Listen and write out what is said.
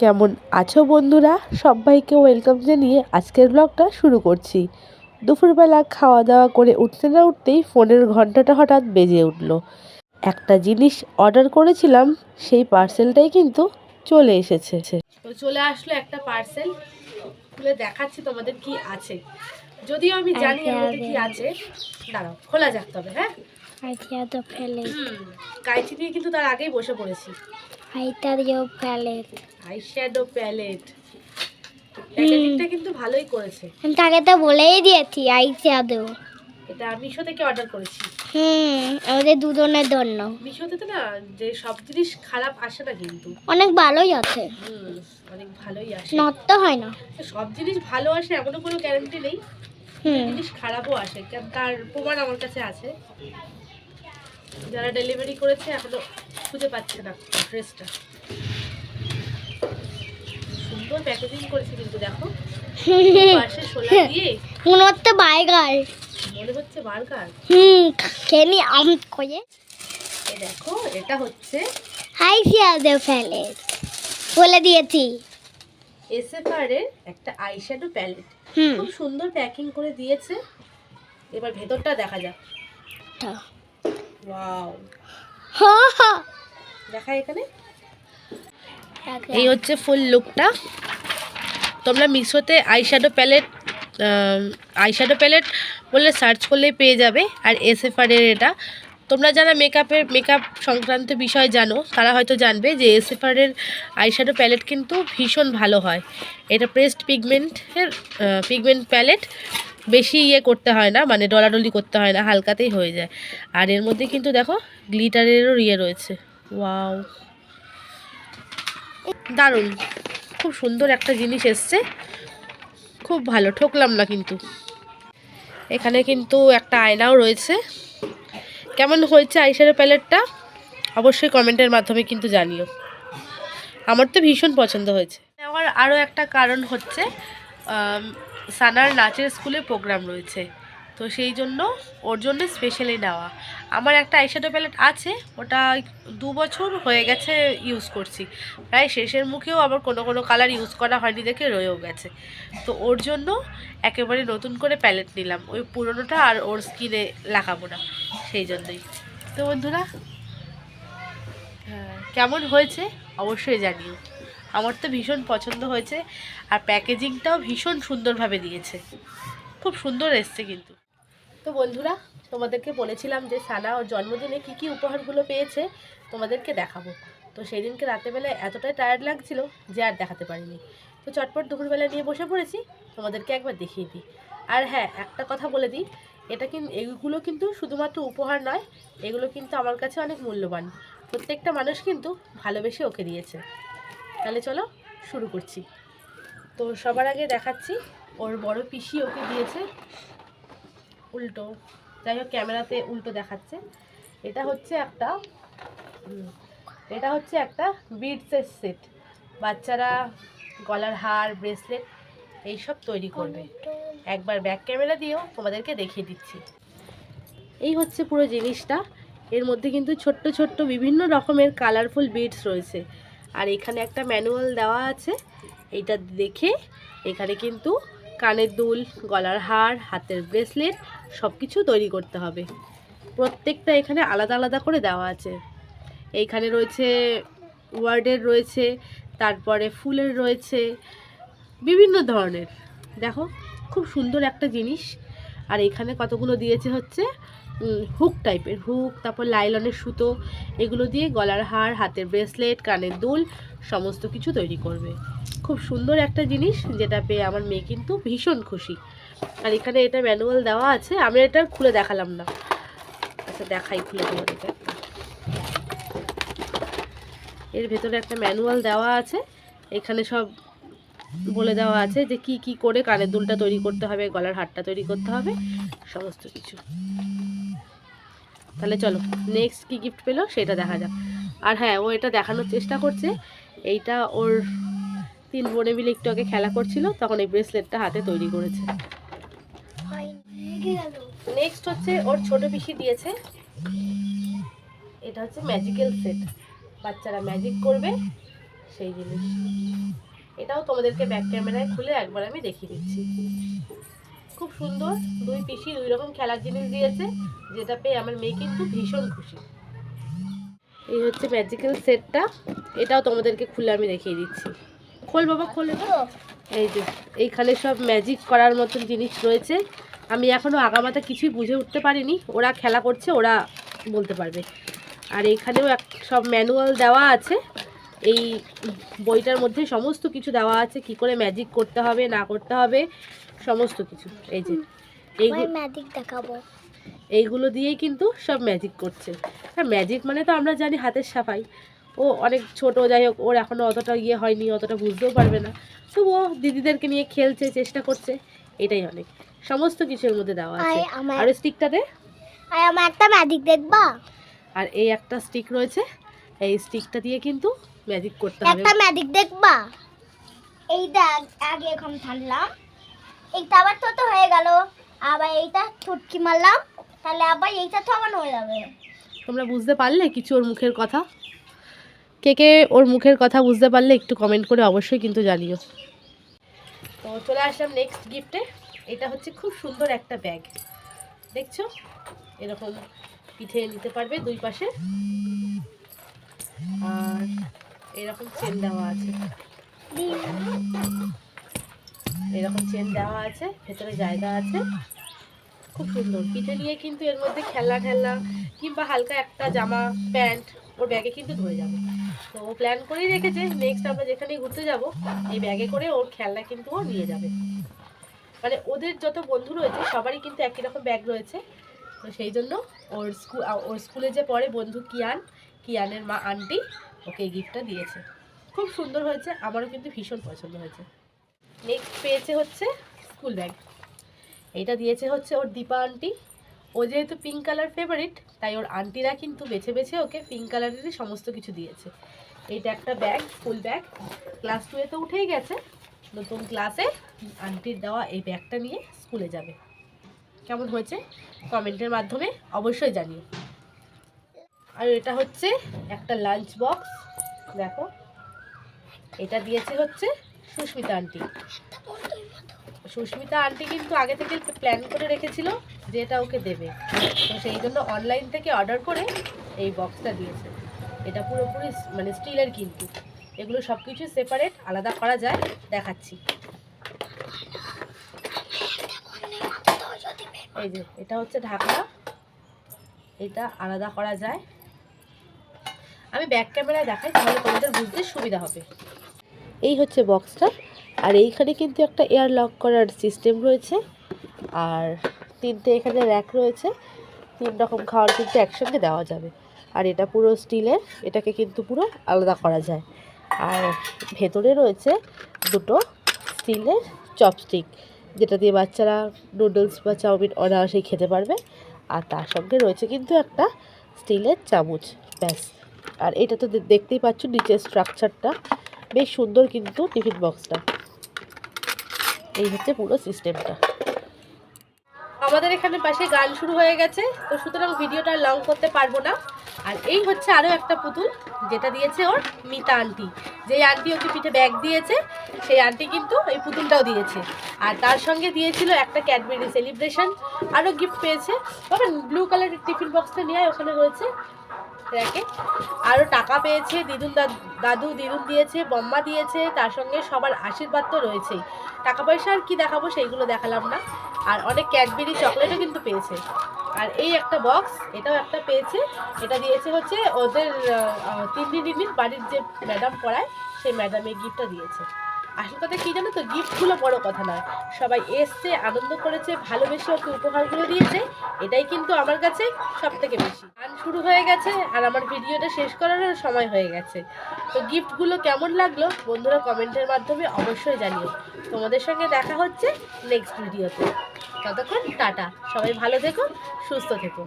কেমন আছো বন্ধুরা? সবাইকে ওয়েলকাম জানিয়ে আজকের ব্লগটা শুরু করছি। দুপুরবেলা খাওয়া দাওয়া করে উঠতে না উঠতেই ফোনের ঘন্টাটা হঠাৎ বেজে উঠল। একটা জিনিস অর্ডার করেছিলাম সেই পার্সেলটাই কিন্তু চলে এসেছে। তো চলে আসলো একটা পার্সেল খুলে দেখাচ্ছি তোমাদের কি আছে। যদিও আমি জানি মধ্যে কি আছে। দাঁড়াও খোলা যাক তবে হ্যাঁ? দিয়ে কিন্তু তার আগেই বসে পড়েছি। Your palette. Eyeshadow palette. প্যাকেজিংটা কিন্তু ভালোই করেছে। আমি তাকে তো বলেই দিয়েছি দেবো এটা মিশো থেকে অর্ডার করেছি। হুম আমাদের দুজনের জন্য। মিশোতে তো না যে সব জিনিস খারাপ আসে না কিন্তু। অনেক ভালোই আছে। হুম, অনেক ভালোই আসে। নষ্ট হয় না। সব জিনিস ভালো আসে এমনও কোনো গ্যারান্টি নেই। জিনিস খারাপও আসে তার প্রমাণ আমার কাছে আছে। যারা ডেলিভারি করেছে এখনও খুঁজে পাচ্ছে না ড্রেসটা। সুন্দর প্যাকেজিং করেছে কিন্তু দেখো। পাশে শোলা দিয়ে। মনে হচ্ছে মনে হচ্ছে বার্গার? হুম আম করে দেখো এটা হচ্ছে বলে দিয়েছি। এসএফআর এর একটা আইশ্যাডো প্যালেট খুব সুন্দর প্যাকিং করে দিয়েছে। এবার ভেতরটা দেখা যাক। ওয়াও হা হা। দেখা এখানে। এই হচ্ছে ফুল লুকটা তোমরা মিশোতে আইশ্যাডো প্যালেট আইশ্যাডো প্যালেট বললে সার্চ করলেই পেয়ে যাবে। আর এসএফআরের এটা। তোমরা যারা মেকআপের মেকআপ সংক্রান্ত বিষয় জানো তারা হয়তো জানবে যে এসএফআরের আইশ্যাডো প্যালেট কিন্তু ভীষণ ভালো হয়। এটা প্রেসড পিগমেন্টের পিগমেন্ট প্যালেট বেশি ইয়ে করতে হয় না মানে ডলাডলি করতে হয় না হালকাতেই হয়ে যায়। আর এর মধ্যে কিন্তু দেখো গ্লিটারেরও ইয়ে রয়েছে। ওয়াও। দারুণ। খুব সুন্দর একটা জিনিস এসছে। খুব ভালো, ঠকলাম না কিন্তু। এখানে কিন্তু একটা আয়নাও রয়েছে। কেমন হয়েছে আইশ্যাডো প্যালেটটা? অবশ্যই কমেন্টের মাধ্যমে কিন্তু জানিও। আমার তো ভীষণ পছন্দ হয়েছে। আমার আরও একটা কারণ হচ্ছে সানার নাচের স্কুলে প্রোগ্রাম রয়েছে। তো সেই জন্য ওর জন্য স্পেশালি নেওয়া। আমার একটা আইশ্যাডো প্যালেট আছে ওটা দু বছর হয়ে গেছে ইউজ করছি। প্রায় শেষের মুখেও আবার কোনো কোনো কালার ইউজ করা হয়নি দেখে রয়েও গেছে। তো ওর জন্য একেবারে নতুন করে প্যালেট নিলাম। ওই পুরোনোটা আর ওর স্কিনে লাগাবো না সেই জন্যই। তো বন্ধুরা হ্যাঁ, কেমন হয়েছে অবশ্যই জানিও। আমার তো ভীষণ পছন্দ হয়েছে আর প্যাকেজিংটাও ভীষণ সুন্দরভাবে দিয়েছে। খুব সুন্দর এসছে কিন্তু। তো বন্ধুরা, তোমাদেরকে বলেছিলাম যে সানা ওর জন্মদিনে কী কী উপহারগুলো পেয়েছে, তোমাদেরকে দেখাবো। তো সেই দিনকে রাতেরবেলায় এতটাই টায়ার্ড লাগছিল যে আর দেখাতে পারিনি। তো চটপট দুপুরবেলা নিয়ে বসে পড়েছি, তোমাদেরকে একবার দেখিয়ে দিই। আর হ্যাঁ একটা কথা বলে দিই, এটা কিন্তু এগুলো কিন্তু শুধুমাত্র উপহার নয়, এগুলো কিন্তু আমার কাছে অনেক মূল্যবান। প্রত্যেকটা মানুষ কিন্তু ভালোবেসে ওকে দিয়েছে। তাহলে চলো শুরু করছি। তো সবার আগে দেখাচ্ছি, ওর বড় পিসি ওকে দিয়েছে। উল্টো। যাই হোক, ক্যামেরাতে উল্টো দেখাচ্ছে। এটা হচ্ছে একটা এটা হচ্ছে একটা বিডসের সেট। বাচ্চারা গলার হার, ব্রেসলেট, এইসব তৈরি করবে। একবার ব্যাক ক্যামেরা দিয়েও তোমাদেরকে দেখিয়ে দিচ্ছি। এই হচ্ছে পুরো জিনিসটা। এর মধ্যে কিন্তু ছোট্ট ছোট্ট বিভিন্ন রকমের কালারফুল বিডস রয়েছে। আর এখানে একটা ম্যানুয়াল দেওয়া আছে। এইটা দেখে এখানে কিন্তু কানের দুল, গলার হার, হাতের ব্রেসলেট সব কিছু তৈরি করতে হবে। প্রত্যেকটা এখানে আলাদা আলাদা করে দেওয়া আছে। এইখানে রয়েছে ওয়ার্ডের রয়েছে, তারপরে ফুলের রয়েছে, বিভিন্ন ধরনের। দেখো, খুব সুন্দর একটা জিনিস। আর এখানে কতগুলো দিয়েছে হচ্ছে হুক টাইপের হুক, তারপর লাইলনের সুতো, এগুলো দিয়ে গলার হার, হাতের ব্রেসলেট, কানের দুল, সমস্ত কিছু তৈরি করবে। খুব সুন্দর একটা জিনিস, যেটা পেয়ে আমার মেয়ে কিন্তু ভীষণ খুশি। আর এখানে এটা ম্যানুয়াল দেওয়া আছে, আমি এটা খুলে দেখালাম না। আচ্ছা দেখাই, খুলে তোমাদেরকে। এর ভেতরে একটা ম্যানুয়াল দেওয়া আছে, এখানে সব বলে দেওয়া আছে যে কি কি করে কানের দুলটা তৈরি করতে হবে, গলার হারটা তৈরি করতে হবে, সমস্ত কিছু। তাহলে চলো নেক্সট কি গিফট পেল সেটা দেখা যাক। আর হ্যাঁ ও এটা দেখানোর চেষ্টা করছে, এইটা ওর তিন বোনে মিলে একটু আগে খেলা করছিল, তখন এই ব্রেসলেটটা হাতে তৈরি করেছে। নেক্সট হচ্ছে ওর ছোট পিসি দিয়েছে। এটা হচ্ছে ম্যাজিক্যাল সেট বাচ্চারা ম্যাজিক করবে সেই জিনিস। এটাও তোমাদেরকে ব্যাক ক্যামেরায় খুলে একবার আমি দেখিয়ে দিচ্ছি। খুব সুন্দর, দুই পিসি দুই রকম খেলার জিনিস দিয়েছে, যেটা পেয়ে আমার মেয়ে কিন্তু ভীষণ খুশি। এই হচ্ছে ম্যাজিক্যাল সেটটা এটাও তোমাদেরকে খুলে আমি দেখিয়ে দিচ্ছি। খোল বাবা খোলে তো এই যে এইখানে সব ম্যাজিক করার মতন জিনিস রয়েছে। আমি এখনও আগামাতা কিছুই বুঝে উঠতে পারিনি। ওরা খেলা করছে ওরা বলতে পারবে। আর এইখানেও এক সব ম্যানুয়াল দেওয়া আছে। এই বইটার মধ্যে সমস্ত কিছু দেওয়া আছে। কি করে ম্যাজিক করতে হবে না করতে হবে সমস্ত কিছু। এই যে ম্যাজিক দেখাবো। এইগুলো দিয়েই কিন্তু সব ম্যাজিক করছে। হ্যাঁ ম্যাজিক মানে তো আমরা জানি হাতের সাফাই। ও অনেক ছোট যাই হোক ওর এখনও অতটা ইয়ে হয়নি অতটা বুঝতেও পারবে না। তো ও দিদিদেরকে নিয়ে খেলছে চেষ্টা করছে এটাই অনেক। সমস্ত কিছুর মধ্যে দেওয়া আছে। আর স্টিকটাতে আয় আমার একটা ম্যাজিক দেখবা? আর এই একটা স্টিক রয়েছে এই স্টিকটা দিয়ে কিন্তু ম্যাজিক করতে হবে। একটা ম্যাজিক দেখবা? এইটা আগ- এখন ছাড়লাম। এইটা আবার তো তো হয়ে গেল। আবার এইটা ছুটকি মারলাম। তাহলে আবার এইটা তো আবার হয়ে যাবে। তোমরা বুঝতে পারলে কিছু ওর মুখের কথা? কে কে ওর মুখের কথা বুঝতে পারলে একটু কমেন্ট করে অবশ্যই কিন্তু জানিও। তো চলে আসলাম নেক্সট গিফটে এটা হচ্ছে খুব সুন্দর একটা ব্যাগ দেখছ? এরকম পিঠে নিতে পারবে দুই পাশে। আর এরকম চেন দেওয়া আছে। এরকম চেন দেওয়া আছে, ভেতরে জায়গা আছে। খুব সুন্দর। পিঠে নিয়ে কিন্তু এর মধ্যে খেলা ঠেলনা কিংবা হালকা একটা জামা, প্যান্ট ওর ব্যাগে কিন্তু ধরে যাবে। তো ও প্ল্যান করেই রেখেছে। নেক্সট আমরা যেখানেই ঘুরতে যাব, এই ব্যাগে করে ওর খেলনা কিন্তু ও নিয়ে যাবে। মানে ওদের যত বন্ধু রয়েছে, সবারই কিন্তু একই রকম ব্যাগ রয়েছে। তো সেই জন্য ওর স্কুল ওর স্কুলে যে পড়ে বন্ধু কিয়ান, কিয়ানের মা আন্টি, ওকে এই গিফটটা দিয়েছে। খুব সুন্দর হয়েছে, আমারও কিন্তু ভীষণ পছন্দ হয়েছে। নেক্সট পেয়েছে হচ্ছে স্কুল ব্যাগ এটা দিয়েছে হচ্ছে ওর দীপা আন্টি। ও যেহেতু পিঙ্ক কালার ফেভারিট তাই ওর আন্টিরা কিন্তু বেছে বেছে ওকে পিঙ্ক কালারেরই সমস্ত কিছু দিয়েছে। এইটা একটা ব্যাগ ফুল ব্যাগ ক্লাস টুয়ে তো উঠেই গেছে। নতুন ক্লাসে আন্টির দেওয়া এই ব্যাগটা নিয়ে স্কুলে যাবে। কেমন হয়েছে? কমেন্টের মাধ্যমে অবশ্যই জানিও। আর এটা হচ্ছে একটা লাঞ্চ বক্স দেখো। এটা দিয়েছে হচ্ছে সুস্মিতা আন্টি সুস্মিতা আন্টি কিন্তু আগে থেকে প্ল্যান করে রেখেছিল যে এটা ওকে দেবে। তো সেই জন্য অনলাইন থেকে অর্ডার করে এই বক্সটা দিয়েছে। এটা পুরোপুরি মানে স্টিলের কিন্তু। এগুলো সব কিছু সেপারেট আলাদা করা যায়, দেখাচ্ছি। এই যে, এটা হচ্ছে ঢাকনা। এটা আলাদা করা যায়। আমি ব্যাক ক্যামেরায় দেখাই, তাহলে তোমাদের বুঝতে সুবিধা হবে। এই হচ্ছে বক্সটা আর এইখানে কিন্তু একটা এয়ার লক করার সিস্টেম রয়েছে। আর তিনটে এখানে র্যাক রয়েছে। তিন রকম খাওয়ার কিন্তু একসঙ্গে দেওয়া যাবে। আর এটা পুরো স্টিলের এটাকে কিন্তু পুরো আলাদা করা যায়। আর ভেতরে রয়েছে দুটো স্টিলের চপস্টিক যেটা দিয়ে বাচ্চারা নুডলস বা চাউমিন অনায়াসেই খেতে পারবে। আর তার সঙ্গে রয়েছে কিন্তু একটা স্টিলের চামচ, ব্যাস। আর এটা তো দেখতেই পাচ্ছ নিচের স্ট্রাকচারটা বেশ সুন্দর কিন্তু টিফিন বক্সটা এই হচ্ছে পুরো সিস্টেমটা। আমাদের এখানে পাশে গান শুরু হয়ে গেছে, তো সুতরাং ভিডিওটা লং করতে পারব না। আর এই হচ্ছে আরও একটা পুতুল, যেটা দিয়েছে ওর মিতা আন্টি। যেই আন্টি ওকে পিঠে ব্যাগ দিয়েছে, সেই আন্টি কিন্তু এই পুতুলটাও দিয়েছে। আর তার সঙ্গে দিয়েছিল একটা ক্যাডবেরি সেলিব্রেশন আরও গিফট পেয়েছে। তবে ব্লু কালারের টিফিন বক্সটা নিয়ে ওখানে রয়েছে। র্যাকে আরও টাকা পেয়েছে, দিদুন দাদ- দাদু দিদুন দিয়েছে, বম্মা দিয়েছে, তার সঙ্গে সবার আশীর্বাদ তো রয়েছেই। টাকা পয়সা আর কি দেখাবো সেইগুলো দেখালাম না। আর অনেক ক্যাডবেরি চকলেটও কিন্তু পেয়েছে। আর এই একটা বক্স, এটাও একটা পেয়েছে। এটা দিয়েছে হচ্ছে ওদের তিন্নি দিদির বাড়ির যে ম্যাডাম পড়ায়, সেই ম্যাডাম এই গিফটটা দিয়েছে। আসল কথা কী জানো তো, গিফটগুলো বড় কথা নয়। সবাই এসছে, আনন্দ করেছে, ভালোবেসে ওকে উপহারগুলো দিয়েছে। এটাই কিন্তু আমার কাছে সব থেকে বেশি। গান শুরু হয়ে গেছে আর আমার ভিডিওটা শেষ করারও সময় হয়ে গেছে। তো গিফটগুলো কেমন লাগল বন্ধুরা কমেন্টের মাধ্যমে অবশ্যই জানিও। তোমাদের সঙ্গে দেখা হচ্ছে নেক্সট ভিডিওতে ততক্ষণ টাটা। সবাই ভালো থেকো, সুস্থ থেকো।